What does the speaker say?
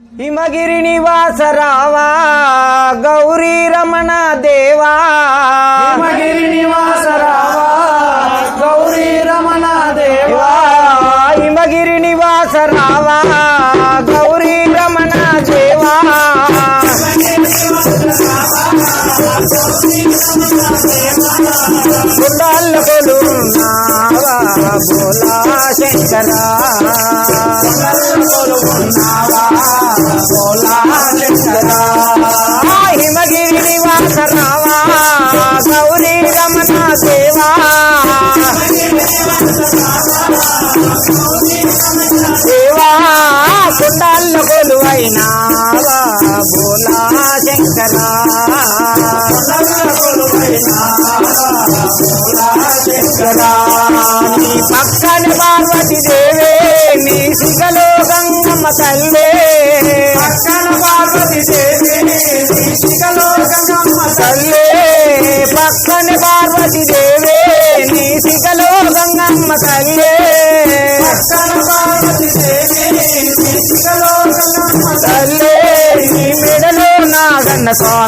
హిమగిరి నివాస రావా గౌరీ రమణ దేవా. హిమగిరి నివాస రావా గౌరీ రమణ దేవా. హిమగిరి నివాస రావా గౌరీ రమణ దేవా. గుడ్డాల కొలున్నావా భోలా శంకరా. హిమగిరి గౌరీ రమణ దేవా దేవా కుండాల్లో కొలువైనావా భోలా శంకరా శంకరా నీ పక్కన పార్వతి దేవే నీ సిగలో గంగమ్మ తల్లే పక్కన పార్వతి దేవే నీ గంగమ్మ తల్లే పక్కన పార్వతి దేవే నీ సిగలో గంగమ్మ తల్లే. పక్కన పార్వతి దేవి శిఖలో గంగమ్మ తల్లే. నీ మెడలో నాగన్న స్వామి